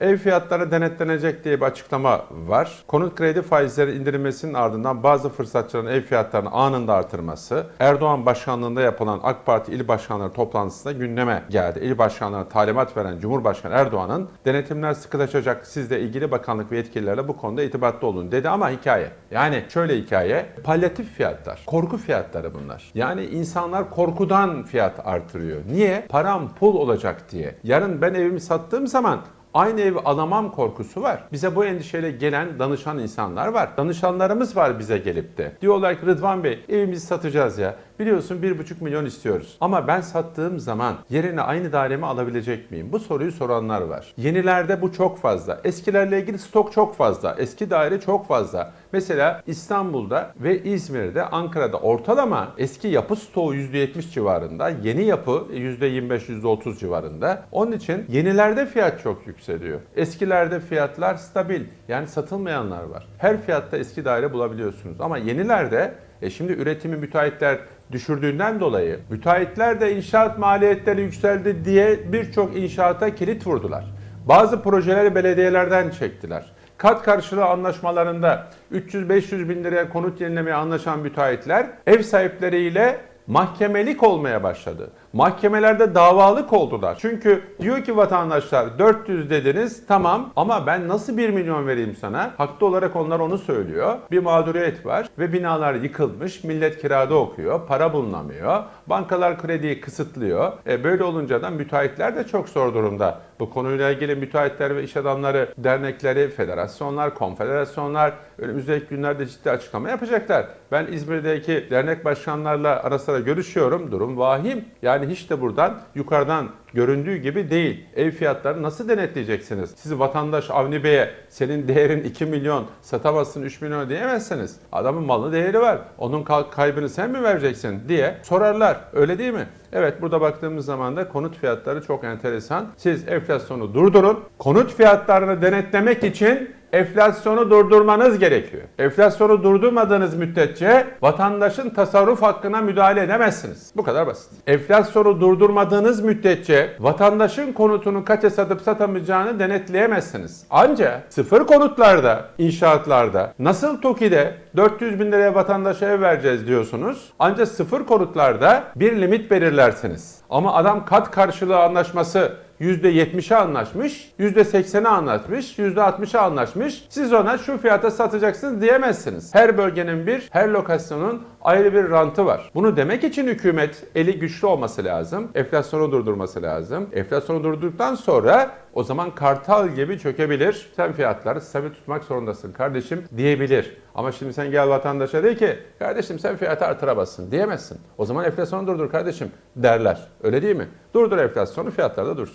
Ev fiyatları denetlenecek diye bir açıklama var. Konut kredi faizleri indirilmesinin ardından bazı fırsatçıların ev fiyatlarını anında artırması, Erdoğan başkanlığında yapılan AK Parti il başkanları toplantısında gündeme geldi. İl başkanlarına talimat veren Cumhurbaşkanı Erdoğan'ın denetimler sıkılaşacak, siz de ilgili bakanlık ve yetkililerle bu konuda itibatlı olun dedi ama hikaye. Yani şöyle hikaye, palyatif fiyatlar, korku fiyatları bunlar. Yani insanlar korkudan fiyat artırıyor. Niye? Param pul olacak diye. Yarın ben evimi sattığım zaman Aynı evi alamam korkusu var. Bize bu endişeyle gelen danışan insanlar var. Danışanlarımız var bize gelip de. Diyorlar ki Rıdvan Bey evimizi satacağız ya. Biliyorsun 1,5 milyon istiyoruz. Ama ben sattığım zaman yerine aynı dairemi alabilecek miyim? Bu soruyu soranlar var. Yenilerde bu çok fazla. Eskilerle ilgili stok çok fazla. Eski daire çok fazla. Mesela İstanbul'da ve İzmir'de, Ankara'da ortalama eski yapı stoğu %70 civarında, yeni yapı %25-%30 civarında. Onun için yenilerde fiyat çok yükseliyor. Eskilerde fiyatlar stabil. Yani satılmayanlar var. Her fiyatta eski daire bulabiliyorsunuz. Ama yenilerde e şimdi üretimi müteahhitler düşürdüğünden dolayı müteahhitler de inşaat maliyetleri yükseldi diye birçok inşaata kilit vurdular. Bazı projeleri belediyelerden çektiler. Kat karşılığı anlaşmalarında 300-500 bin liraya konut yenilemeye anlaşan müteahhitler ev sahipleriyle mahkemelik olmaya başladı. Mahkemelerde davalık oldular. Çünkü diyor ki vatandaşlar 400 dediniz tamam ama ben nasıl 1 milyon vereyim sana? Haklı olarak onlar onu söylüyor. Bir mağduriyet var ve binalar yıkılmış, millet kirada okuyor, para bulunamıyor. Bankalar krediyi kısıtlıyor. E böyle olunca da müteahhitler de çok zor durumda. Bu konuyla ilgili müteahhitler ve iş adamları dernekleri, federasyonlar, konfederasyonlar önümüzdeki günlerde ciddi açıklama yapacaklar. Ben İzmir'deki dernek başkanlarla ara sıra görüşüyorum. Durum vahim. Yani hiç de buradan yukarıdan göründüğü gibi değil. Ev fiyatlarını nasıl denetleyeceksiniz? Siz vatandaş Avni Bey'e senin değerin 2 milyon satamazsın 3 milyon diyemezsiniz. Adamın malı değeri var. Onun kaybını sen mi vereceksin diye sorarlar. Öyle değil mi? Evet burada baktığımız zaman da konut fiyatları çok enteresan. Siz enflasyonu durdurun. Konut fiyatlarını denetlemek için enflasyonu durdurmanız gerekiyor. Enflasyonu durdurmadığınız müddetçe vatandaşın tasarruf hakkına müdahale edemezsiniz. Bu kadar basit. Enflasyonu durdurmadığınız müddetçe vatandaşın konutunu kaça satıp satamayacağını denetleyemezsiniz. Ancak sıfır konutlarda, inşaatlarda nasıl TOKİ'de 400 bin liraya vatandaşa ev vereceğiz diyorsunuz. Ancak sıfır konutlarda bir limit belirlersiniz. Ama adam kat karşılığı anlaşması %70'e anlaşmış, %80'e anlaşmış, %60'a anlaşmış. Siz ona şu fiyata satacaksınız diyemezsiniz. Her bölgenin bir, her lokasyonun ayrı bir rantı var. Bunu demek için hükümet eli güçlü olması lazım. Enflasyonu durdurması lazım. Enflasyonu durdurduktan sonra o zaman kartal gibi çökebilir. Sen fiyatları stabil tutmak zorundasın kardeşim diyebilir. Ama şimdi sen gel vatandaşa de ki kardeşim sen fiyatı artıramazsın diyemezsin. O zaman enflasyonu durdur kardeşim derler. Öyle değil mi? Durdur enflasyonu fiyatlar da dursun.